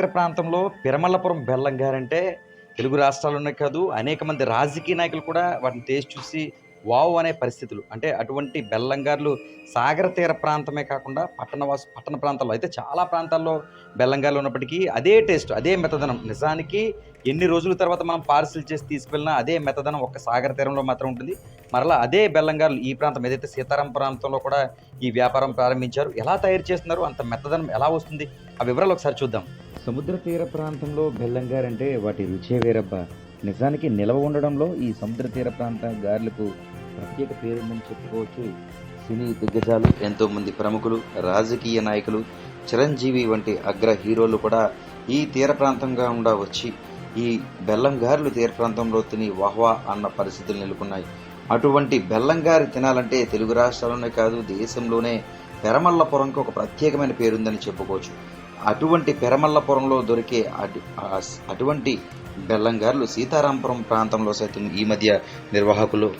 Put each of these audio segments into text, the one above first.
తీర ప్రాంతంలో పిరమల్లపురం బెల్లం గారంటే తెలుగు రాష్ట్రాల్లోనే కాదు అనేక మంది రాజకీయ నాయకులు కూడా వాటిని టేస్ట్ చూసి వావ్ అనే పరిస్థితులు. అంటే అటువంటి బెల్లంగారులు సాగర తీర ప్రాంతమే కాకుండా పట్టణవాసు పట్టణ ప్రాంతాల్లో అయితే చాలా ప్రాంతాల్లో బెల్లంగారులు ఉన్నప్పటికీ అదే టేస్ట్ అదే మెతదనం నిజానికి ఎన్ని రోజుల తర్వాత మనం పార్సిల్ చేసి తీసుకెళ్ళినా అదే మెతదనం ఒక్క సాగర తీరంలో మాత్రం ఉంటుంది. మరలా అదే బెల్లంగారులు ఈ ప్రాంతం ఏదైతే సీతారాం ప్రాంతంలో కూడా ఈ వ్యాపారం ప్రారంభించారు ఎలా తయారు చేస్తున్నారు అంత మెత్తదనం ఎలా వస్తుంది ఆ వివరాలు ఒకసారి చూద్దాం. సముద్ర తీర ప్రాంతంలో బెల్లం గారంటే వాటి రుచే వేరబ్బా. నిజానికి నిలవ ఉండడంలో ఈ సముద్ర తీర ప్రాంత గారెలకు ప్రత్యేక పేరుందని చెప్పుకోవచ్చు. సినీ దిగ్గజాలు ఎంతోమంది ప్రముఖులు రాజకీయ నాయకులు చిరంజీవి వంటి అగ్ర హీరోలు కూడా ఈ తీర ప్రాంతంగా ఉండా వచ్చి ఈ బెల్లంగారులు తీర ప్రాంతంలో తిని వాహ్వా అన్న పరిస్థితులు నెలకొన్నాయి. అటువంటి బెల్లంగారి తినాలంటే తెలుగు రాష్ట్రాల్లోనే కాదు దేశంలోనే పెరమల్లపురంకు ఒక ప్రత్యేకమైన పేరుందని చెప్పుకోవచ్చు. అటువంటి పెరమల్లపురంలో దొరికే అటు అటువంటి బెల్లంగారులు సీతారాంపురం ప్రాంతంలో సైతం ఈ మధ్య నిర్వాహకులు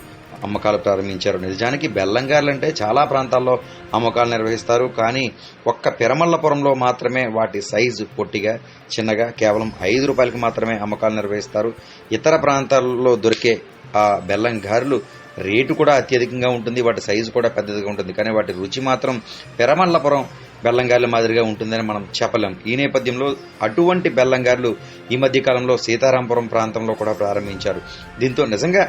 అమ్మకాలు ప్రారంభించారు. నిజానికి బెల్లంగారులు అంటే చాలా ప్రాంతాల్లో అమ్మకాలు నిర్వహిస్తారు. కానీ ఒక్క పెరమల్లపురంలో మాత్రమే వాటి సైజు పొట్టిగా చిన్నగా కేవలం ఐదు రూపాయలకి మాత్రమే అమ్మకాలు నిర్వహిస్తారు. ఇతర ప్రాంతాల్లో దొరికే ఆ బెల్లం గారెలు రేటు కూడా అత్యధికంగా ఉంటుంది. వాటి సైజు కూడా పెద్దదిగా ఉంటుంది. కానీ వాటి రుచి మాత్రం పెరమల్లపురం బెల్లంగార్ల మాదిరిగా ఉంటుందని మనం చెప్పలేం. ఈ నేపథ్యంలో అటువంటి బెల్లంగార్లు ఈ మధ్య కాలంలో సీతారాంపురం ప్రాంతంలో కూడా ప్రారంభించారు. దీంతో నిజంగా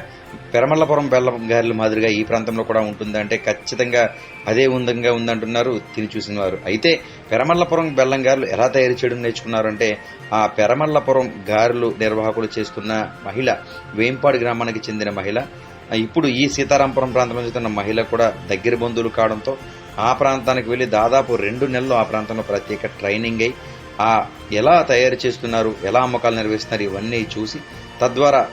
పెరమల్లపురం బెల్లంగార్ల మాదిరిగా ఈ ప్రాంతంలో కూడా ఉంటుందంటే ఖచ్చితంగా అదే ఉందంగా ఉందంటున్నారు తిని చూసిన వారు. అయితే పెరమల్లపురం బెల్లంగారులు ఎలా తయారు చేయడం నేర్చుకున్నారంటే ఆ పెరమల్లపురం గారెలు నిర్వాహకులు చేస్తున్న మహిళ వేంపాడు గ్రామానికి చెందిన మహిళ ఇప్పుడు ఈ సీతారాంపురం ప్రాంతంలో చెందిన మహిళ కూడా దగ్గర బంధువులు కావడంతో ఆ ప్రాంతానికి వెళ్ళి దాదాపు రెండు నెలలు ఆ ప్రాంతంలో ప్రత్యేక ట్రైనింగ్ అయి ఆ ఎలా తయారు చేస్తున్నారు ఎలా అమ్మకాలు నిర్వహిస్తున్నారు ఇవన్నీ చూసి తద్వారా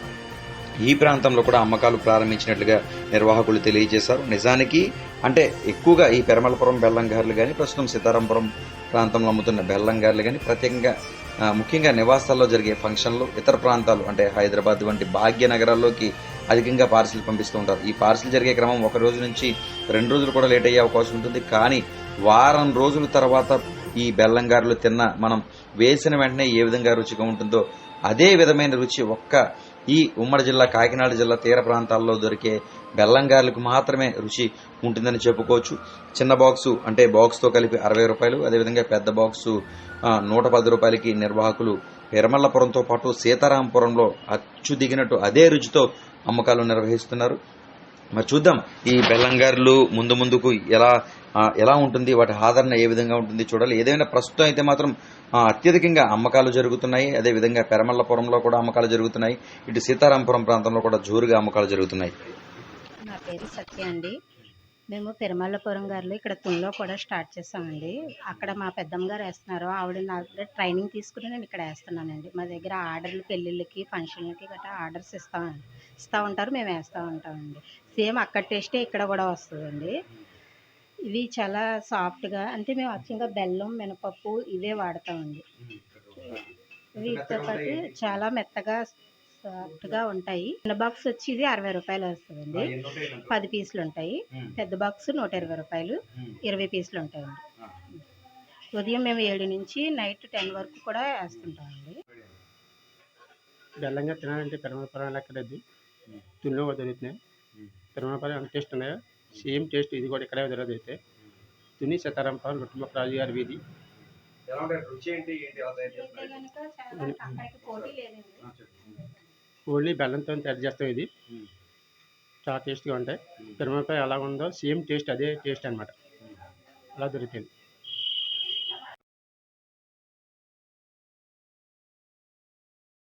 ఈ ప్రాంతంలో కూడా అమ్మకాలు ప్రారంభించినట్లుగా నిర్వాహకులు తెలియజేశారు. నిజానికి అంటే ఎక్కువగా ఈ పెరమలపురం బెల్లంగారులు కానీ ప్రస్తుతం సీతారాంపురం ప్రాంతంలో అమ్ముతున్న బెల్లంగారులు కానీ ప్రత్యేకంగా ముఖ్యంగా నివాసాల్లో జరిగే ఫంక్షన్లు ఇతర ప్రాంతాలు అంటే హైదరాబాద్ వంటి భాగ్య నగరాల్లోకి అధికంగా పార్సిల్ పంపిస్తూ ఉంటారు. ఈ పార్సిల్ జరిగే క్రమం ఒక రోజు నుంచి రెండు రోజులు కూడా లేట్ అయ్యే అవకాశం ఉంటుంది. కానీ వారం రోజుల తర్వాత ఈ బెల్లంగారులు తిన్న మనం వేసిన వెంటనే ఏ విధంగా రుచిగా ఉంటుందో అదే విధమైన రుచి ఒక్క ఈ ఉమ్మడి జిల్లా కాకినాడ జిల్లా తీర ప్రాంతాల్లో దొరికే బెల్లంగారులకు మాత్రమే రుచి ఉంటుందని చెప్పుకోవచ్చు. చిన్న బాక్సు అంటే బాక్స్తో కలిపి అరవై రూపాయలు అదేవిధంగా పెద్ద బాక్సు నూట పది రూపాయలకి నిర్వాహకులు పెరమల్లపురంతో పాటు సీతారాంపురంలో అచ్చు దిగినట్టు అదే రుచితో అమ్మకాలు నిర్వహిస్తున్నారు. మరి చూద్దాం ఈ బెల్లంగారులు ముందు ముందుకు ఎలా ఎలా ఉంటుంది వాటి ఆదరణ ఏ విధంగా ఉంటుంది చూడాలి. ఏదైనా ప్రస్తుతం అయితే మాత్రం అత్యధికంగా అమ్మకాలు జరుగుతున్నాయి. అదే విధంగా పెరమల్లపురంలో కూడా అమ్మకాలు జరుగుతున్నాయి. ఇటు సీతారాంపురం ప్రాంతంలో కూడా జోరుగా అమ్మకాలు జరుగుతున్నాయి. నా పేరు సత్య అండి. మేము పెరుమల్లపురం గారిలో ఇక్కడ తునిలో కూడా స్టార్ట్ చేస్తామండి అక్కడ మా పెద్దమ్మ గారు వేస్తున్నారు. ఆవిడ నా దగ్గర ట్రైనింగ్ తీసుకుని నేను ఇక్కడ వేస్తున్నానండి. మా దగ్గర ఆర్డర్లు పెళ్ళిళ్ళకి ఫంక్షన్లకి గట్రా ఆర్డర్స్ ఇస్తామండి ఇస్తూ ఉంటారు. మేము వేస్తూ ఉంటామండి. సేమ్ అక్కడ టేస్టే ఇక్కడ కూడా వస్తుందండి. ఇవి చాలా సాఫ్ట్గా అంటే మేము అచ్చంగా బెల్లం మినపప్పు ఇవే వాడతామండి. వీటితో పాటు చాలా మెత్తగా సాఫ్ట్గా ఉంటాయి. చిన్న బాక్స్ వచ్చి ఇది అరవై రూపాయలు వస్తుందండి. పది పీసులు ఉంటాయి. పెద్ద బాక్స్ నూట ఇరవై రూపాయలు ఇరవై పీసులు ఉంటాయండి. ఉదయం మేము ఏడు నుంచి నైట్ టెన్ వరకు కూడా వేస్తుంటామండి. బెల్లంగా తినాలంటే పెరమలపురం లెక్కలేదు తుల్లో దొరుకుతున్నాయి. పెరమలపురం ఎంత టేస్ట్ ఉన్నాయో? సేమ్ టేస్ట్ ఇది కూడా ఇక్కడే దొరుకుతాయి తుని సీతారాంపురం రుట్టుమొక్క రాజు గారి వీధి. ఓన్లీ బెల్లంతో తయారు చేస్తాం ఇది. చాలా టేస్ట్గా ఉంటాయి. పెరమలపై ఎలా ఉందో సేమ్ టేస్ట్ అదే టేస్ట్ అన్నమాట. అలా దొరుకుతుంది